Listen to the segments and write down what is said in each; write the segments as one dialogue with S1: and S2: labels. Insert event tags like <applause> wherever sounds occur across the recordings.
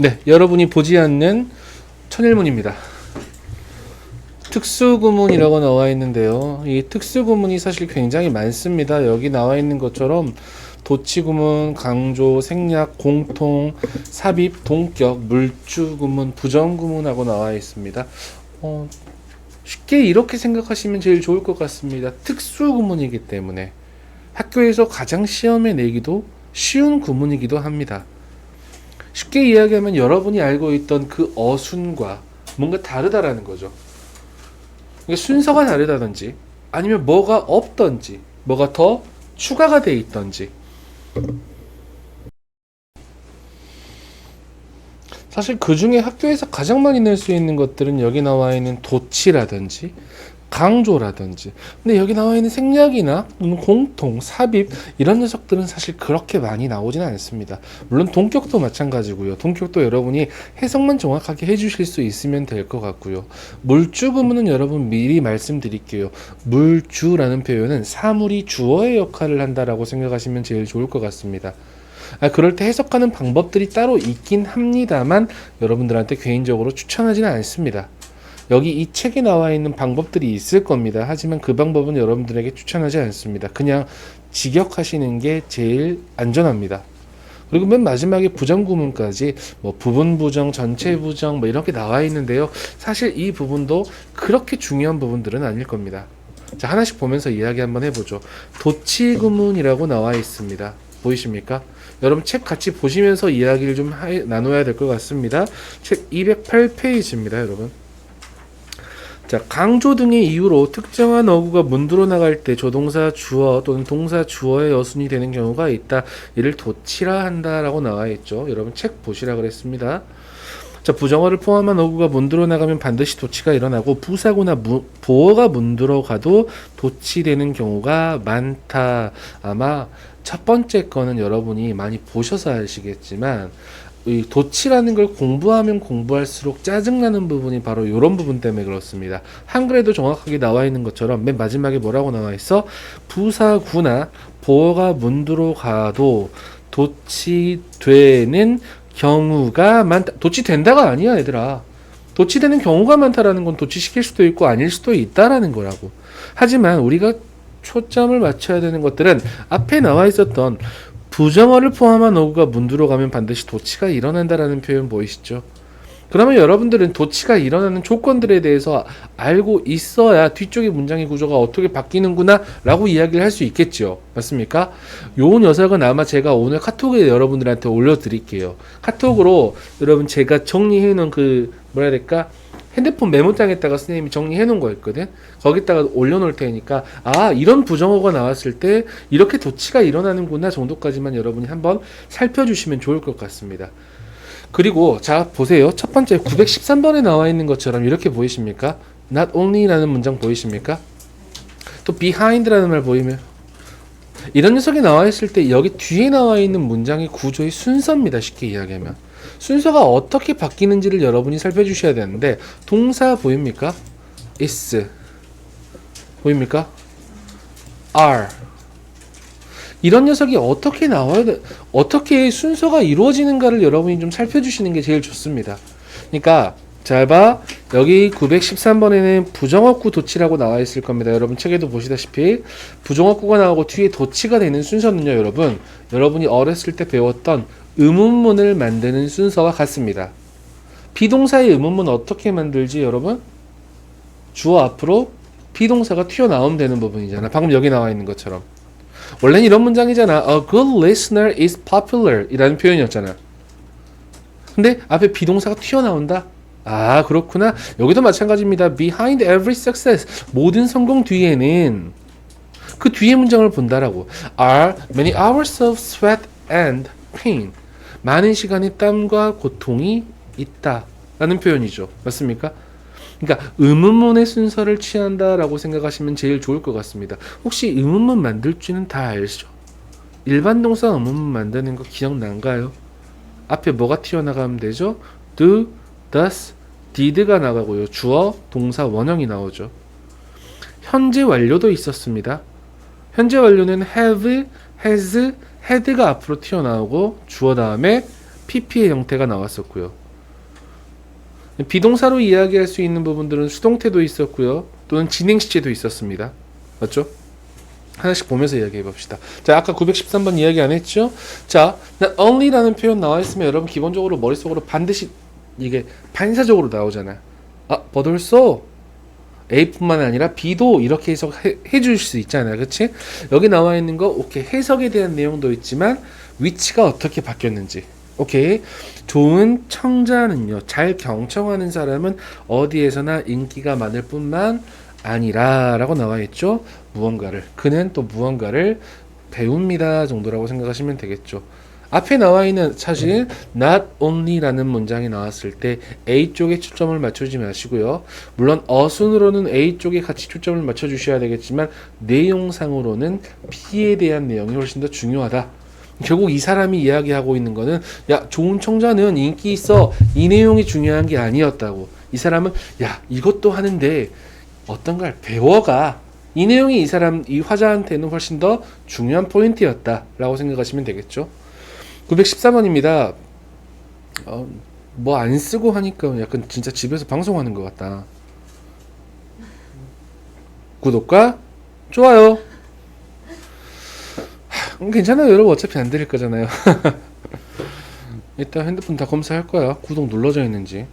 S1: 네, 여러분이 보지 않는 천일문입니다. 특수구문이라고 나와 있는데요. 이 특수구문이 사실 굉장히 많습니다. 여기 나와 있는 것처럼 도치구문, 강조, 생략, 공통, 삽입, 동격, 물주구문, 부정구문하고 나와 있습니다. 어, 쉽게 이렇게 생각하시면 제일 좋을 것 같습니다. 특수구문이기 때문에 학교에서 가장 시험에 내기도 쉬운 구문이기도 합니다. 쉽게 이야기하면 여러분이 알고 있던 그 어순과 뭔가 다르다라는 거죠. 그러니까 순서가 다르다든지 아니면 뭐가 없던지 뭐가 더 추가가 돼 있던지 사실 그 중에 학교에서 가장 많이 낼 수 있는 것들은 여기 나와 있는 도치라든지 강조라든지 근데 여기 나와 있는 생략이나 공통, 삽입 이런 녀석들은 사실 그렇게 많이 나오지는 않습니다. 물론 동격도 마찬가지고요. 동격도 여러분이 해석만 정확하게 해주실 수 있으면 될 것 같고요. 물주 부문은 여러분 미리 말씀드릴게요. 물주라는 표현은 사물이 주어의 역할을 한다라고 생각하시면 제일 좋을 것 같습니다. 아, 그럴 때 해석하는 방법들이 따로 있긴 합니다만 여러분들한테 개인적으로 추천하지는 않습니다. 여기 이 책에 나와 있는 방법들이 있을 겁니다. 하지만 그 방법은 여러분들에게 추천하지 않습니다. 그냥 직역하시는 게 제일 안전합니다. 그리고 맨 마지막에 부정 구문까지 뭐 부분 부정, 전체 부정 뭐 이렇게 나와 있는데요. 사실 이 부분도 그렇게 중요한 부분들은 아닐 겁니다. 자, 하나씩 보면서 이야기 한번 해보죠. 도치 구문이라고 나와 있습니다. 보이십니까? 여러분 책 같이 보시면서 이야기를 좀 하, 나눠야 될 것 같습니다. 책 208페이지입니다, 여러분. 자, 강조 등의 이유로 특정한 어구가 문드러 나갈 때 조동사 주어 또는 동사 주어의 여순이 되는 경우가 있다. 이를 도치라 한다라고 나와 있죠. 여러분 책 보시라 그랬습니다. 자, 부정어를 포함한 어구가 문드러 나가면 반드시 도치가 일어나고 부사고나 무, 보어가 문드러 가도 도치되는 경우가 많다. 아마 첫 번째 거는 여러분이 많이 보셔서 아시겠지만 이 도치라는 걸 공부하면 공부할수록 짜증나는 부분이 바로 이런 부분 때문에 그렇습니다. 한글에도 정확하게 나와 있는 것처럼 맨 마지막에 뭐라고 나와 있어? 부사구나 보어가 문드러 가도 도치되는 경우가 많다. 도치된다가 아니야, 얘들아. 도치되는 경우가 많다라는 건 도치시킬 수도 있고 아닐 수도 있다라는 거라고. 하지만 우리가 초점을 맞춰야 되는 것들은 앞에 나와 있었던 부정어를 포함한 어구가 문두로 가면 반드시 도치가 일어난다라는 표현 보이시죠? 그러면 여러분들은 도치가 일어나는 조건들에 대해서 알고 있어야 뒤쪽의 문장의 구조가 어떻게 바뀌는구나 라고 이야기를 할 수 있겠죠. 맞습니까? 요 녀석은 아마 제가 오늘 카톡에 여러분들한테 올려드릴게요. 카톡으로 여러분 제가 정리해 놓은 그 뭐라 해야 될까? 핸드폰 메모장에다가 선생님이 정리해 놓은 거 있거든. 거기다가 올려놓을 테니까 아 이런 부정어가 나왔을 때 이렇게 도치가 일어나는구나 정도까지만 여러분이 한번 살펴주시면 좋을 것 같습니다. 그리고 자 보세요. 첫 번째 913번에 나와 있는 것처럼 이렇게 보이십니까? Not only라는 문장 보이십니까? 또 behind라는 말 보이면 이런 녀석이 나와 있을 때 여기 뒤에 나와 있는 문장의 구조의 순서입니다. 쉽게 이야기하면 순서가 어떻게 바뀌는지를 여러분이 살펴주셔야 되는데 동사 보입니까? is 보입니까? are 이런 녀석이 어떻게 나와야 돼, 어떻게 순서가 이루어지는가를 여러분이 좀 살펴주시는 게 제일 좋습니다. 그러니까 잘 봐. 여기 913번에는 부정어구 도치라고 나와 있을 겁니다. 여러분 책에도 보시다시피 부정어구가 나오고 뒤에 도치가 되는 순서는요, 여러분. 여러분이 어렸을 때 배웠던 의문문을 만드는 순서와 같습니다. 비동사의 의문문 어떻게 만들지, 여러분? 주어 앞으로 비동사가 튀어나오면 되는 부분이잖아. 방금 여기 나와 있는 것처럼. 원래는 이런 문장이잖아. A good listener is popular 이라는 표현이었잖아. 근데 앞에 비동사가 튀어나온다? 아, 그렇구나. 여기도 마찬가지입니다. Behind every success. 모든 성공 뒤에는 그 뒤에 문장을 본다라고. Are many hours of sweat and pain. 많은 시간의 땀과 고통이 있다. 라는 표현이죠. 맞습니까? 그러니까 의문문의 순서를 취한다라고 생각하시면 제일 좋을 것 같습니다. 혹시 의문문 만들 줄은 다 알죠? 일반 동사 의문문 만드는 거 기억난가요? 앞에 뭐가 튀어나가면 되죠? do, does, did가 나가고요. 주어, 동사, 원형이 나오죠. 현재 완료도 있었습니다. 현재 완료는 have, has, had가 앞으로 튀어나오고 주어 다음에 PP의 형태가 나왔었고요. 비동사로 이야기할 수 있는 부분들은 수동태도 있었고요. 또는 진행 시제도 있었습니다. 맞죠? 하나씩 보면서 이야기해 봅시다. 자, 아까 913번 이야기 안 했죠? 자, only라는 표현 나와 있으면 여러분 기본적으로 머릿속으로 반드시 이게 반사적으로 나오잖아요. 아, but also A뿐만 아니라 B도 이렇게 해석해 해줄 수 있잖아요. 그치? 여기 나와 있는 거, 오케이. 해석에 대한 내용도 있지만, 위치가 어떻게 바뀌었는지. 오케이. 좋은 청자는요, 잘 경청하는 사람은 어디에서나 인기가 많을 뿐만 아니라, 라고 나와 있죠. 무언가를. 그는 또 무언가를 배웁니다. 정도라고 생각하시면 되겠죠. 앞에 나와 있는 사실 not only라는 문장이 나왔을 때 A 쪽에 초점을 맞추지 마시고요. 물론 어순으로는 A 쪽에 같이 초점을 맞춰 주셔야 되겠지만 내용상으로는 B에 대한 내용이 훨씬 더 중요하다. 결국 이 사람이 이야기하고 있는 거는 야 좋은 청자는 인기 있어 이 내용이 중요한 게 아니었다고 이 사람은 야 이것도 하는데 어떤 걸 배워가 이 내용이 이 사람 이 화자한테는 훨씬 더 중요한 포인트였다라고 생각하시면 되겠죠. 913원입니다. 어, 뭐 안 쓰고 하니까 약간 진짜 집에서 방송하는 것 같다. 구독과 좋아요. 하, 음, 괜찮아요, 여러분. 어차피 안 드릴 거잖아요. <laughs> 일단 핸드폰 다 검사할 거야. 구독 눌러져 있는지.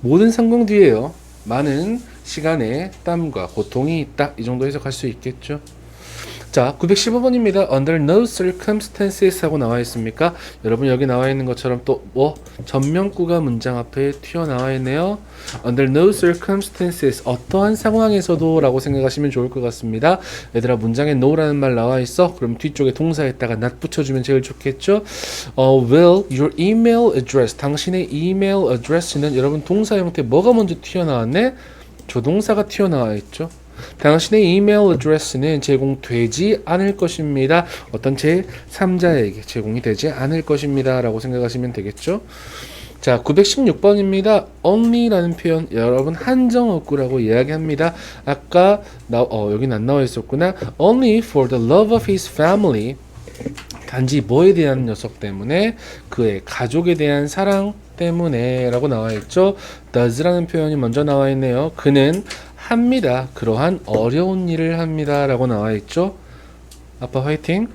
S1: 모든 성공 뒤에요. 많은 시간에 땀과 고통이 있다. 이 정도 해석할 수 있겠죠. 자, 915번입니다. Under no circumstances 하고 나와 있습니까? 여러분 여기 나와 있는 것처럼 또 뭐 전명구가 문장 앞에 튀어나와 있네요. Under no circumstances 어떠한 상황에서도 라고 생각하시면 좋을 것 같습니다. 얘들아 문장에 no라는 말 나와 있어? 그럼 뒤쪽에 동사에다가 not 붙여주면 제일 좋겠죠? 어, will your email address 당신의 이메일 address는 여러분 동사 형태 뭐가 먼저 튀어나왔네? 조동사가 튀어나와 있죠. 당신의 이메일 어드레스는 제공되지 않을 것입니다. 어떤 제3자에게 제공이 되지 않을 것입니다. 라고 생각하시면 되겠죠. 자, 916번입니다. only라는 표현 여러분 한정어구라고 이야기합니다. 아까 나, 어, 여긴 안 나와 있었구나. only for the love of his family. 단지 뭐에 대한 녀석 때문에 그의 가족에 대한 사랑 때문에 라고 나와 있죠. does라는 표현이 먼저 나와 있네요. 그는 합니다. 그러한 어려운 일을 합니다. 라고 나와 있죠. 아빠 화이팅.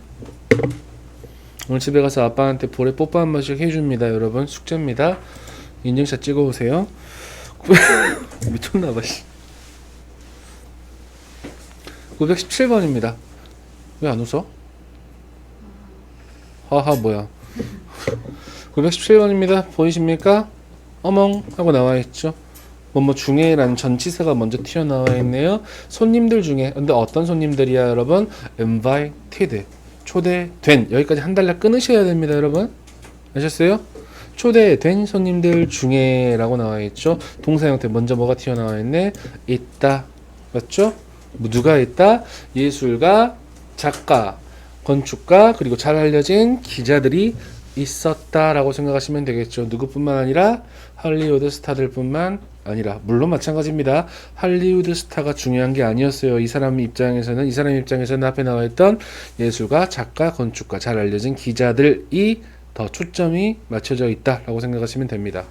S1: 오늘 집에 가서 아빠한테 볼에 뽀뽀 한 번씩 해줍니다. 여러분 숙제입니다. 인증샷 찍어오세요. <laughs> 미쳤나봐. 917번입니다. 왜 안 웃어? 하하 뭐야. <laughs> 917번입니다. 보이십니까? 어멍 하고 나와 있죠. 뭐뭐 중에라는 전치사가 먼저 튀어나와 있네요. 손님들 중에 근데 어떤 손님들이야 여러분? invited 초대된 여기까지 한 달러 끊으셔야 됩니다 여러분 아셨어요? 초대된 손님들 중에라고 나와 있죠. 동사 형태 먼저 뭐가 튀어나와 있네? 있다 맞죠? 뭐 누가 있다? 예술가, 작가, 건축가 그리고 잘 알려진 기자들이 있었다라고 생각하시면 되겠죠. 누구뿐만 아니라 할리우드 스타들뿐만 아니라 물론 마찬가지입니다. 할리우드 스타가 중요한 게 아니었어요. 이 사람 입장에서는 이 사람 입장에서는 앞에 나와 있던 예술가, 작가, 건축가 잘 알려진 기자들이 더 초점이 맞춰져 있다라고 생각하시면 됩니다.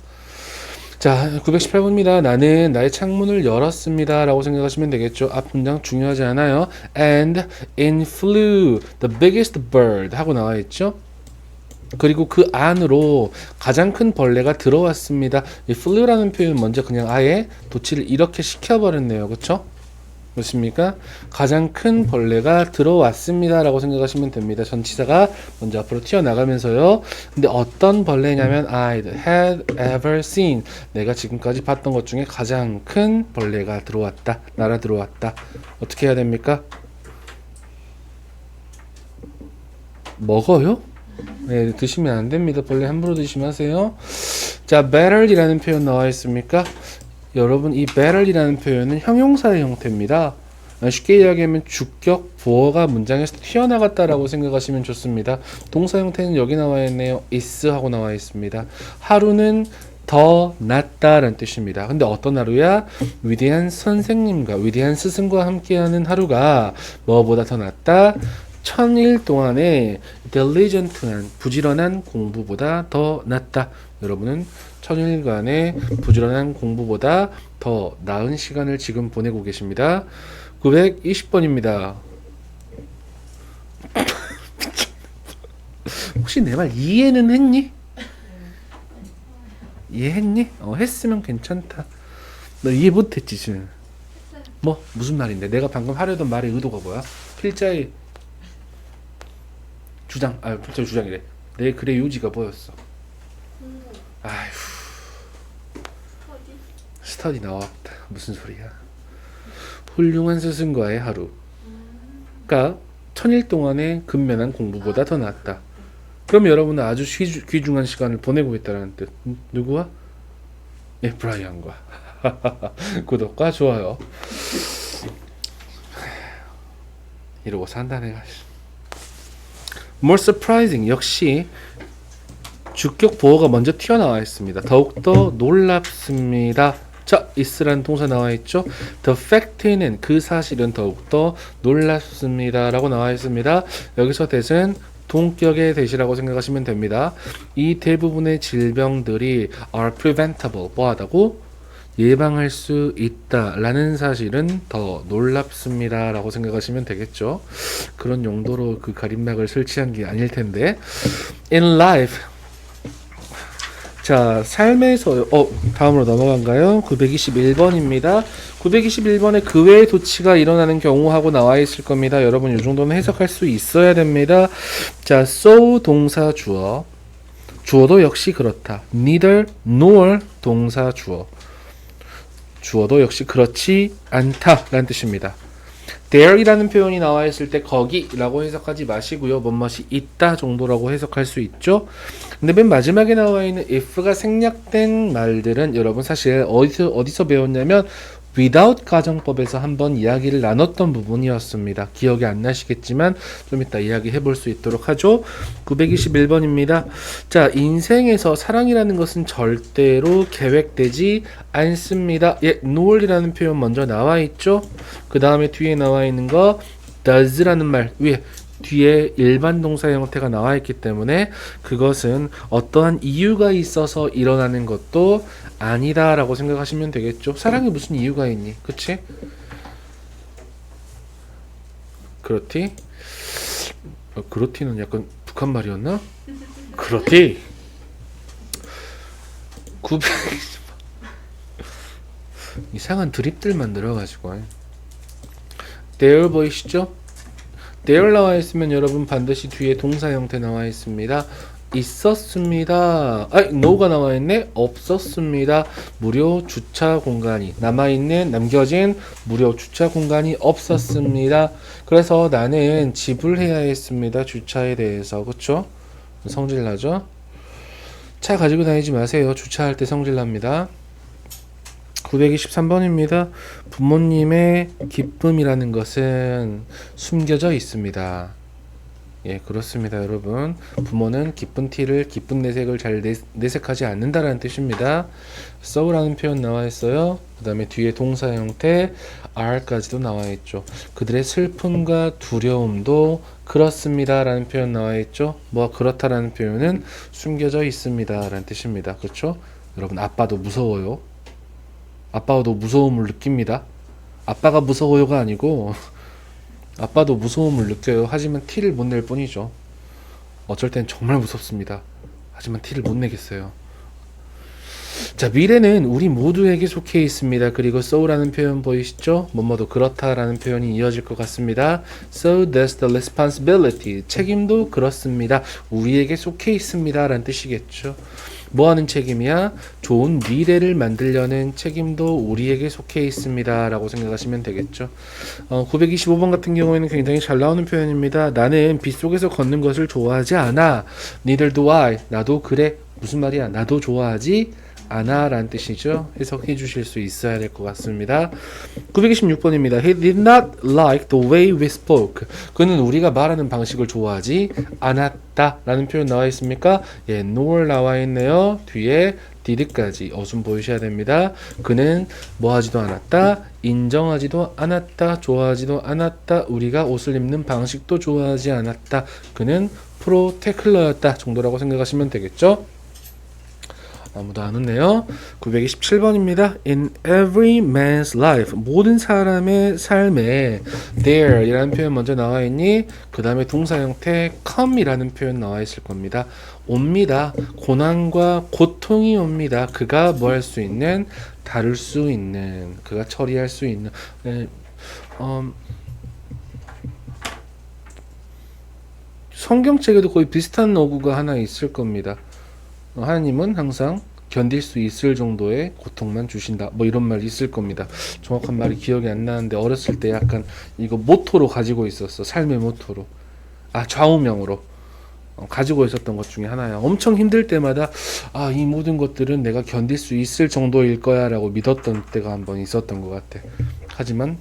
S1: 자, 918번입니다. 나는 나의 창문을 열었습니다. 라고 생각하시면 되겠죠. 앞 문장 중요하지 않아요. And in flew the biggest bird 하고 나와 있죠. 그리고 그 안으로 가장 큰 벌레가 들어왔습니다. 이 flew라는 표현 먼저 그냥 아예 도치를 이렇게 시켜버렸네요. 그쵸? 그렇습니까? 가장 큰 벌레가 들어왔습니다 라고 생각하시면 됩니다. 전치사가 먼저 앞으로 튀어나가면서요. 근데 어떤 벌레냐면 I had ever seen 내가 지금까지 봤던 것 중에 가장 큰 벌레가 들어왔다. 날아 들어왔다. 어떻게 해야 됩니까? 먹어요? 네, 드시면 안 됩니다. 벌레 함부로 드시면 하세요. 자, better이라는 표현 나와 있습니까? 여러분 이 better이라는 표현은 형용사의 형태입니다. 쉽게 이야기하면 주격 보어가 문장에서 튀어나갔다라고 생각하시면 좋습니다. 동사 형태는 여기 나와 있네요. is 하고 나와 있습니다. 하루는 더 낫다라는 뜻입니다. 근데 어떤 하루야? 위대한 선생님과 위대한 스승과 함께하는 하루가 뭐보다 더 낫다? 천일 동안에 diligent한 부지런한 공부보다 더 낫다. 여러분은 천일간의 부지런한 공부보다 더 나은 시간을 지금 보내고 계십니다. 920번입니다. <laughs> 혹시 내 말 이해는 했니? 이해했니? 어, 했으면 괜찮다. 너 이해 못했지 지금. 뭐 무슨 말인데? 내가 방금 하려던 말의 의도가 뭐야? 필자의 주장, 아 필자의 주장이래. 내 글의 요지가 뭐였어? 아휴, 스터디 나왔다. 무슨 소리야? 훌륭한 스승과의 하루. 그러니까 천일 동안의 근면한 공부보다 더 낫다. 그럼 여러분은 아주 귀- 귀중한 시간을 보내고 있다는 뜻. 음, 누구와? 네, 브라이언과. <laughs> 구독과 좋아요. 이러고 산다 내가. More surprising 역시 주격 보어가 먼저 튀어나와 있습니다. 더욱더 놀랍습니다. 자, is란 동사 나와 있죠. The fact는 그 사실은 더욱더 놀랍습니다라고 나와 있습니다. 여기서 대신 동격의 대시라고 생각하시면 됩니다. 이 대부분의 질병들이 are preventable 뭐하다고 예방할 수 있다라는 사실은 더 놀랍습니다라고 생각하시면 되겠죠. 그런 용도로 그 가림막을 설치한 게 아닐 텐데. In life 자, 삶에서 어 다음으로 넘어간가요? 921번입니다. 921번에 그 외의 도치가 일어나는 경우하고 나와 있을 겁니다. 여러분 이 정도는 해석할 수 있어야 됩니다. 자, so 동사 주어. 주어도 역시 그렇다. neither nor 동사 주어. 주어도 역시 그렇지 않다라는 뜻입니다. there이라는 표현이 나와 있을 때 거기라고 해석하지 마시고요. 뭐뭇이 있다 정도라고 해석할 수 있죠. 근데 맨 마지막에 나와 있는 if가 생략된 말들은 여러분 사실 어디서 어디서 배웠냐면 without 가정법에서 한번 이야기를 나눴던 부분이었습니다. 기억이 안 나시겠지만 좀 이따 이야기해 볼 수 있도록 하죠. 921번입니다. 자, 인생에서 사랑이라는 것은 절대로 계획되지 않습니다. 예, nol이라는 표현 먼저 나와 있죠. 그 다음에 뒤에 나와 있는 거 does라는 말 위에 뒤에 일반 동사 형태가 나와 있기 때문에 그것은 어떠한 이유가 있어서 일어나는 것도 아니다라고 생각하시면 되겠죠. 사랑에 무슨 이유가 있니? 그치? 그렇디? 어, 그렇티는 약간 북한 말이었나? 그렇디? 900 <laughs> 이상한 드립들만 늘어가지고 there 보이시죠? There 나와 있으면 여러분 반드시 뒤에 동사 형태 나와 있습니다. 있었습니다. 아, no가 나와 있네. 없었습니다. 무료 주차 공간이 남아 있는 남겨진 무료 주차 공간이 없었습니다. 그래서 나는 지불해야 했습니다. 주차에 대해서 그렇죠? 성질 나죠? 차 가지고 다니지 마세요. 주차할 때 성질 납니다. 923번입니다. 부모님의 기쁨이라는 것은 숨겨져 있습니다. 예, 그렇습니다, 여러분. 부모는 기쁜 티를, 기쁜 내색을 잘 내, 내색하지 않는다라는 뜻입니다. so라는 표현 나와 있어요. 그 다음에 뒤에 동사 형태 are까지도 나와 있죠. 그들의 슬픔과 두려움도 그렇습니다라는 표현 나와 있죠. 뭐 그렇다라는 표현은 숨겨져 있습니다라는 뜻입니다. 그렇죠? 여러분, 아빠도 무서워요. 아빠도 무서움을 느낍니다. 아빠가 무서워요가 아니고 아빠도 무서움을 느껴요. 하지만 티를 못 낼 뿐이죠. 어쩔 땐 정말 무섭습니다. 하지만 티를 못 내겠어요. 자, 미래는 우리 모두에게 속해 있습니다. 그리고 so라는 표현 보이시죠? 뭐뭐도 그렇다라는 표현이 이어질 것 같습니다. So that's the responsibility. 책임도 그렇습니다. 우리에게 속해 있습니다라는 뜻이겠죠. 뭐 하는 책임이야? 좋은 미래를 만들려는 책임도 우리에게 속해 있습니다. 라고 생각하시면 되겠죠. 어, 925번 같은 경우에는 굉장히 잘 나오는 표현입니다. 나는 빗속에서 걷는 것을 좋아하지 않아. Neither. 나도 그래. 무슨 말이야? 나도 좋아하지 않아 라는 뜻이죠. 해석해 주실 수 있어야 될 것 같습니다. 926번입니다. He did not like the way we spoke. 그는 우리가 말하는 방식을 좋아하지 않았다 라는 표현 나와 있습니까? 예, nor 나와 있네요. 뒤에 did까지 어순 보이셔야 됩니다. 그는 뭐 하지도 않았다, 인정하지도 않았다, 좋아하지도 않았다, 우리가 옷을 입는 방식도 좋아하지 않았다. 그는 프로테클러였다 정도라고 생각하시면 되겠죠. 아무도 안 웃네요. 927번입니다. In every man's life 모든 사람의 삶에 there 이라는 표현 먼저 나와 있니? 그 다음에 동사 형태 come이라는 표현 나와 있을 겁니다. 옵니다. 고난과 고통이 옵니다. 그가 뭐 할 수 있는 다룰 수 있는 그가 처리할 수 있는 네, 음, 성경책에도 거의 비슷한 어구가 하나 있을 겁니다. 어, 하나님은 항상 견딜 수 있을 정도의 고통만 주신다. 뭐 이런 말이 있을 겁니다. 정확한 말이 기억이 안 나는데 어렸을 때 약간 이거 모토로 가지고 있었어. 삶의 모토로. 아 좌우명으로 어, 가지고 있었던 것 중에 하나야. 엄청 힘들 때마다 아 이 모든 것들은 내가 견딜 수 있을 정도일 거야라고 믿었던 때가 한 번 있었던 것 같아. 하지만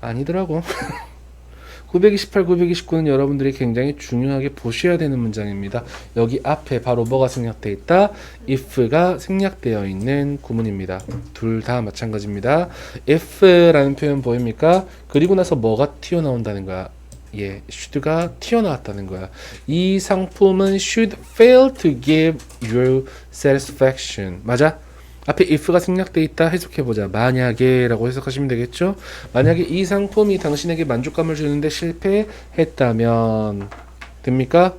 S1: 아니더라고. <laughs> 928, 929는 여러분들이 굉장히 중요하게 보셔야 되는 문장입니다. 여기 앞에 바로 뭐가 생략되어 있다? if가 생략되어 있는 구문입니다. 둘 다 마찬가지입니다. if라는 표현 보입니까? 그리고 나서 뭐가 튀어나온다는 거야? 예, should가 튀어나왔다는 거야. 이 상품은 should fail to give you satisfaction. 맞아? 앞에 if가 생략돼 있다 해석해 보자. 만약에라고 해석하시면 되겠죠? 만약에 이 상품이 당신에게 만족감을 주는데 실패했다면 됩니까?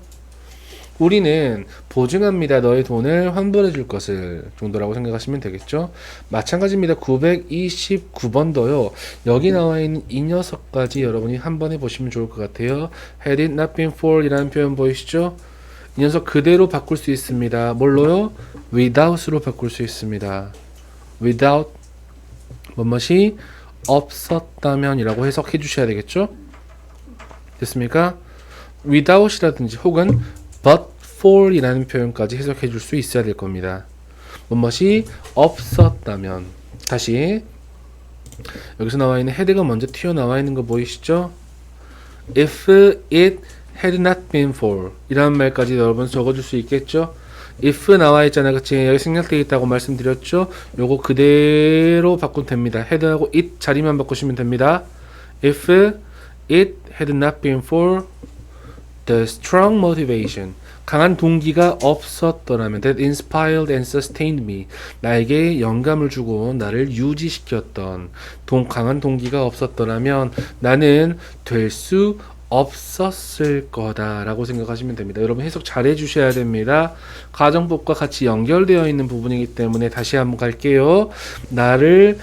S1: 우리는 보증합니다. 너의 돈을 환불해 줄 것을 정도라고 생각하시면 되겠죠? 마찬가지입니다. 929번도요. 여기 나와 있는 이 녀석까지 여러분이 한번 해보시면 좋을 것 같아요. Had it not been for 이라는 표현 보이시죠? 이 녀석 그대로 바꿀 수 있습니다. 뭘로요? without으로 바꿀 수 있습니다. without 뭐뭇이 없었다면 이라고 해석해 주셔야 되겠죠? 됐습니까? without이라든지 혹은 but for이라는 표현까지 해석해 줄 수 있어야 될 겁니다. 뭐뭇이 없었다면 다시 여기서 나와 있는 헤드가 먼저 튀어나와 있는 거 보이시죠? if it had not been for. 이라는 말까지 여러분 적어줄 수 있겠죠? if 나와 있잖아 그치 여기 생략되어 있다고 말씀드렸죠? 요거 그대로 바꾸면 됩니다. Head하고 it 자리만 바꾸시면 됩니다. If it had not been for the strong motivation. 강한 동기가 없었더라면 that inspired and sustained me. 나에게 영감을 주고 나를 유지시켰던 동, 강한 동기가 없었더라면 나는 될 수 없었을 거다라고 생각하시면 됩니다. 여러분 해석 잘 해주셔야 됩니다. 가정법과 같이 연결되어 있는 부분이기 때문에 다시 한번 갈게요. 나를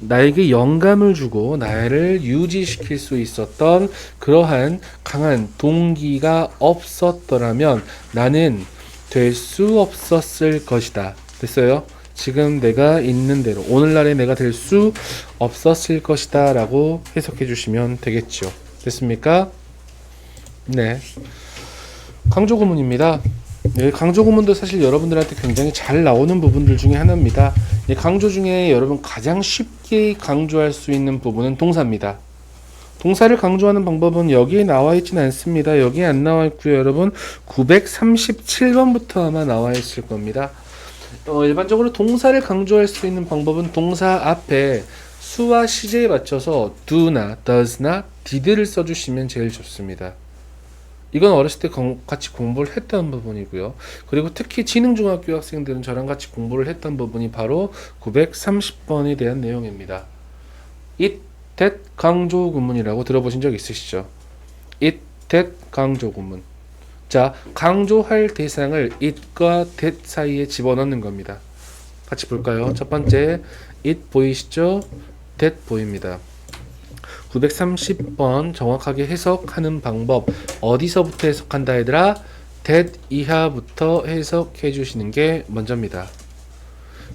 S1: 나에게 영감을 주고 나를 유지시킬 수 있었던 그러한 강한 동기가 없었더라면 나는 될 수 없었을 것이다. 됐어요? 지금 내가 있는 대로 오늘날에 내가 될 수 없었을 것이다 라고 해석해 주시면 되겠죠. 됐습니까? 네. 강조 구문입니다. 네, 강조 구문도 사실 여러분들한테 굉장히 잘 나오는 부분들 중에 하나입니다. 이 강조 중에 여러분 가장 쉽게 강조할 수 있는 부분은 동사입니다. 동사를 강조하는 방법은 여기에 나와 있지는 않습니다. 여기에 안 나와 있고요, 여러분. 937번부터 아마 나와 있을 겁니다. 어, 일반적으로 동사를 강조할 수 있는 방법은 동사 앞에 수와 시제에 맞춰서 do나 does나 did를 써주시면 제일 좋습니다. 이건 어렸을 때 공- 같이 공부를 했던 부분이고요. 그리고 특히 지능중학교 학생들은 저랑 같이 공부를 했던 부분이 바로 930번에 대한 내용입니다. it, that 강조 구문이라고 들어보신 적 있으시죠? it, that 강조 구문. 자, 강조할 대상을 it과 that 사이에 집어넣는 겁니다. 같이 볼까요? 첫 번째, it 보이시죠? that 보입니다. 930번 정확하게 해석하는 방법 어디서부터 해석한다 얘들아? that 이하부터 해석해 주시는 게 먼저입니다.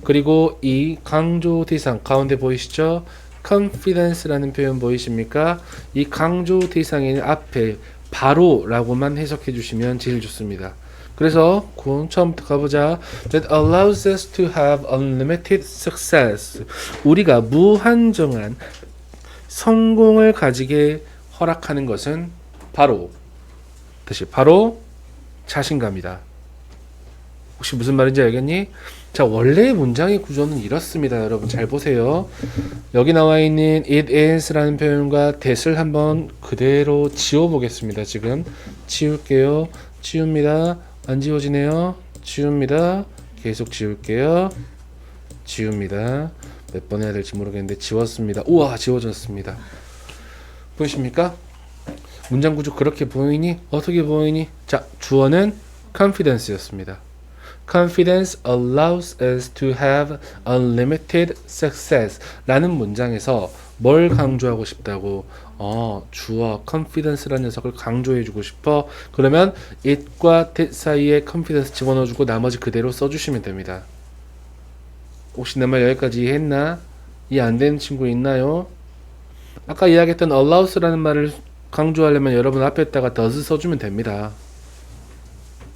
S1: 그리고 이 강조 대상 가운데 보이시죠? confidence라는 표현 보이십니까? 이 강조 대상에는 앞에 바로라고만 해석해 주시면 제일 좋습니다. 그래서 군 처음부터 가보자. That allows us to have unlimited success. 우리가 무한정한 성공을 가지게 허락하는 것은 바로 다시 바로 자신감이다. 혹시 무슨 말인지 알겠니? 자, 원래의 문장의 구조는 이렇습니다. 여러분 잘 보세요. 여기 나와 있는 it is라는 표현과 that을 한번 그대로 지워 보겠습니다. 지금 지울게요. 지웁니다. 안 지워지네요. 지웁니다. 계속 지울게요. 지웁니다. 몇 번 해야 될지 모르겠는데 지웠습니다. 우와, 지워졌습니다. 보이십니까? 문장 구조 그렇게 보이니? 어떻게 보이니? 자, 주어는 confidence였습니다. Confidence allows us to have unlimited success 라는 문장에서 뭘 강조하고 싶다고? 어, 주어 confidence라는 녀석을 강조해 주고 싶어. 그러면 it과 that 사이에 confidence 집어넣어주고 나머지 그대로 써주시면 됩니다. 혹시 내 말 여기까지 이해했나? 이해 안 되는 친구 있나요? 아까 이야기했던 allows라는 말을 강조하려면 여러분 앞에다가 does 써주면 됩니다.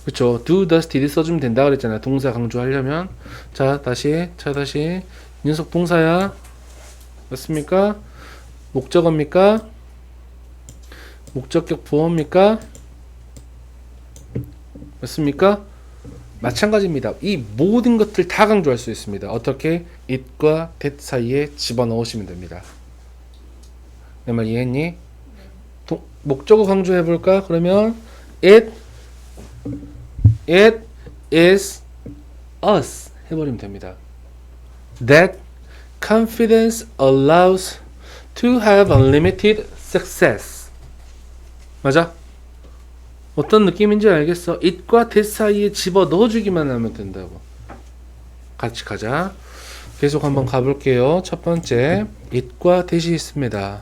S1: 그쵸? do, does, did 써주면 된다 그랬잖아요. 동사 강조하려면. 자, 다시, 자, 다시. 이 녀석 동사야. 맞습니까? 목적어입니까? 목적격 보어입니까? 맞습니까? 마찬가지입니다. 이 모든 것들 다 강조할 수 있습니다. 어떻게? it과 that 사이에 집어넣으시면 됩니다. 내말 이해했니? 동- 목적어 강조해 볼까? 그러면 it it is us 해버리면 됩니다. That confidence allows to have unlimited success. 맞아? 어떤 느낌인지 알겠어? it과 that 사이에 집어 넣어주기만 하면 된다고. 같이 가자. 계속 한번 가볼게요. 첫 번째, it과 that이 있습니다.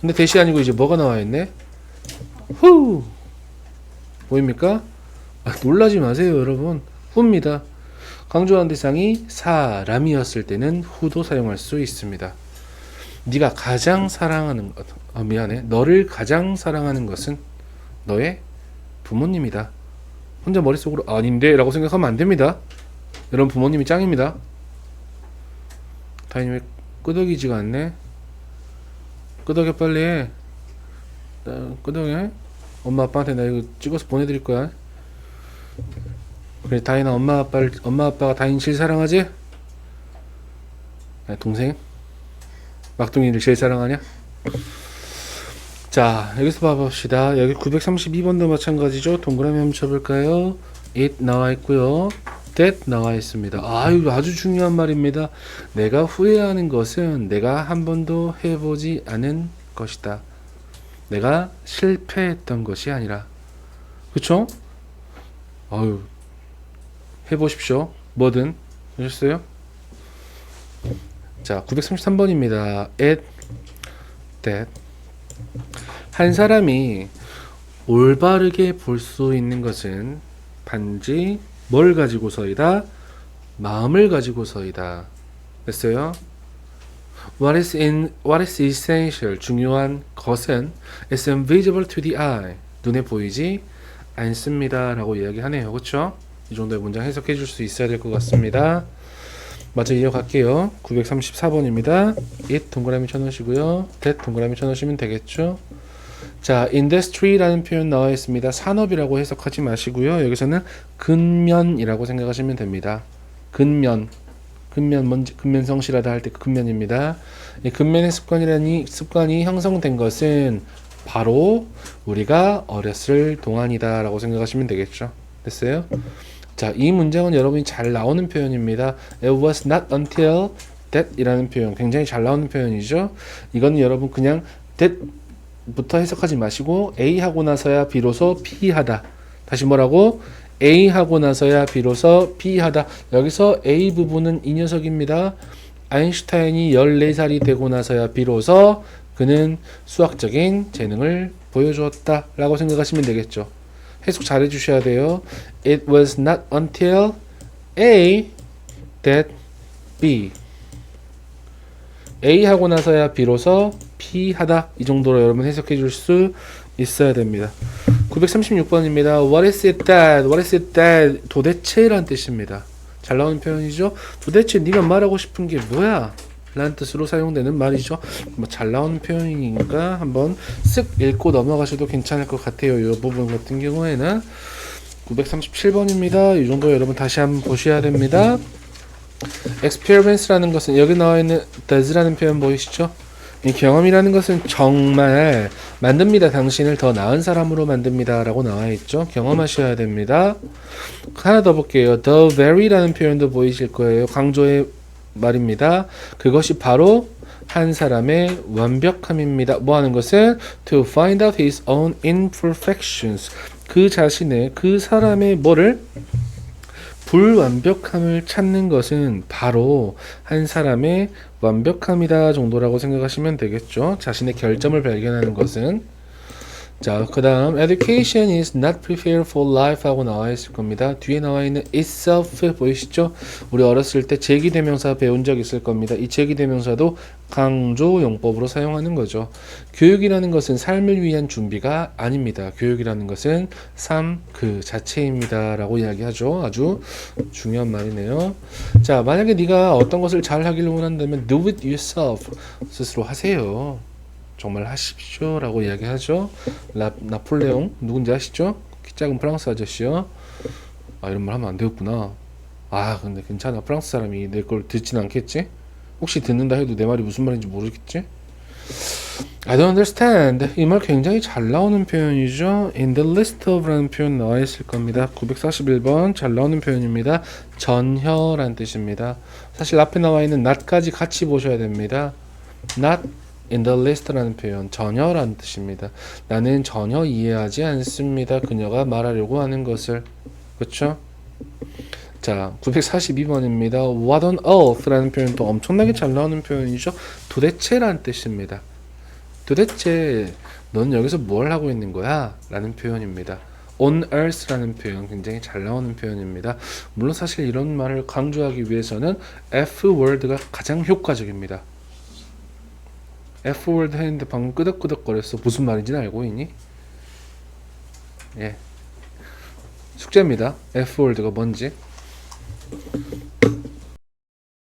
S1: 근데 that이 아니고 이제 뭐가 나와 있네? 후! 보입니까? 아, 놀라지 마세요, 여러분. 후입니다. 강조한 대상이 사람이었을 때는 후도 사용할 수 있습니다. 네가 가장 사랑하는 것, 아, 미안해. 너를 가장 사랑하는 것은 너의 부모님이다. 혼자 머릿속으로 아닌데 라고 생각하면 안 됩니다. 여러분 부모님이 짱입니다. 다행히 왜 끄덕이지가 않네. 끄덕여 빨리 해. 나 끄덕여. 엄마 아빠한테 나 이거 찍어서 보내드릴 거야. 그래 다인아 엄마 아빠를 엄마 아빠가 다인 제일 사랑하지? 야, 동생 막둥이를 제일 사랑하냐? 자 여기서 봐봅시다. 여기 932번도 마찬가지죠. 동그라미 한번 쳐볼까요? it 나와 있고요. that 나와 있습니다. 아유 아주 중요한 말입니다. 내가 후회하는 것은 내가 한 번도 해보지 않은 것이다. 내가 실패했던 것이 아니라 그쵸? 아유 해보십시오. 뭐든 하셨어요? 자 933번입니다. at that 한 사람이 올바르게 볼 수 있는 것은 단지 뭘 가지고서이다? 마음을 가지고서이다. 됐어요? What is in what is essential 중요한 것은 is invisible to the eye 눈에 보이지 않습니다라고 이야기하네요. 그렇죠? 이 정도의 문장 해석해 줄 수 있어야 될 것 같습니다. 마저 이어갈게요. 934번입니다. it 동그라미 쳐놓으시고요. that 동그라미 쳐놓으시면 되겠죠. 자, industry라는 표현 나와 있습니다. 산업이라고 해석하지 마시고요. 여기서는 근면이라고 생각하시면 됩니다. 근면, 근면 뭔지 근면 성실하다 할때그 근면입니다. 이 근면의 습관이라니 습관이 형성된 것은 바로 우리가 어렸을 동안이다라고 생각하시면 되겠죠. 됐어요? 자, 이 문장은 여러분이 잘 나오는 표현입니다. It was not until that 이라는 표현 굉장히 잘 나오는 표현이죠. 이건 여러분 그냥 that 부터 해석하지 마시고 A 하고 나서야 비로소 P 하다. 다시 뭐라고? A 하고 나서야 비로소 P 하다. 여기서 A 부분은 이 녀석입니다. 아인슈타인이 14살이 되고 나서야 비로소 그는 수학적인 재능을 보여주었다. 라고 생각하시면 되겠죠. 해석 잘 해주셔야 돼요. It was not until A that B. A 하고 나서야 비로소 P 하다. 이 정도로 여러분 해석해 줄 수 있어야 됩니다. 936번입니다. What is it that? What is it that? 도대체란 뜻입니다. 잘 나오는 표현이죠. 도대체 네가 말하고 싶은 게 뭐야? 라는 뜻으로 사용되는 말이죠. 뭐 잘 나오는 표현이니까 한번 쓱 읽고 넘어가셔도 괜찮을 것 같아요. 이 부분 같은 경우에는 937번입니다. 이 정도 여러분 다시 한번 보셔야 됩니다. Experience라는 것은 여기 나와 있는 does라는 표현 보이시죠? 이 경험이라는 것은 정말 만듭니다. 당신을 더 나은 사람으로 만듭니다. 라고 나와 있죠. 경험하셔야 됩니다. 하나 더 볼게요. the very라는 표현도 보이실 거예요. 강조의 말입니다. 그것이 바로 한 사람의 완벽함입니다. 뭐 하는 것은 to find out his own imperfections. 그 자신의 그 사람의 뭐를 불완벽함을 찾는 것은 바로 한 사람의 완벽함이다 정도라고 생각하시면 되겠죠. 자신의 결점을 발견하는 것은 자, 그 다음 education is not prepared for life 하고 나와 있을 겁니다. 뒤에 나와 있는 itself 보이시죠? 우리 어렸을 때 제기대명사 배운 적 있을 겁니다. 이 제기대명사도 강조 용법으로 사용하는 거죠. 교육이라는 것은 삶을 위한 준비가 아닙니다. 교육이라는 것은 삶 그 자체입니다. 라고 이야기하죠. 아주 중요한 말이네요. 자, 만약에 네가 어떤 것을 잘 하기를 원한다면 do it yourself. 스스로 하세요. 정말 하십시오 라고 이야기하죠. 라, 나폴레옹 누군지 아시죠? 키 작은 프랑스 아저씨요. 아 이런 말 하면 안 되겠구나. 아 근데 괜찮아. 프랑스 사람이 내 걸 듣진 않겠지? 혹시 듣는다 해도 내 말이 무슨 말인지 모르겠지? I don't understand. 이 말 굉장히 잘 나오는 표현이죠. In the list of 라는 표현 나와 있을 겁니다. 941번 잘 나오는 표현입니다. 전혀란 뜻입니다. 사실 앞에 나와 있는 not까지 같이 보셔야 됩니다. Not in the list라는 표현 전혀라는 뜻입니다. 나는 전혀 이해하지 않습니다. 그녀가 말하려고 하는 것을 그렇죠? 자, 942번입니다. What on earth라는 표현도 엄청나게 잘 나오는 표현이죠. 도대체라는 뜻입니다. 도대체 넌 여기서 뭘 하고 있는 거야? 라는 표현입니다. on earth라는 표현 굉장히 잘 나오는 표현입니다. 물론 사실 이런 말을 강조하기 위해서는 F word가 가장 효과적입니다. F월드 했는데 방금 끄덕끄덕거렸어. 무슨 말인지 알고 있니? 예. 숙제입니다. F월드가 뭔지.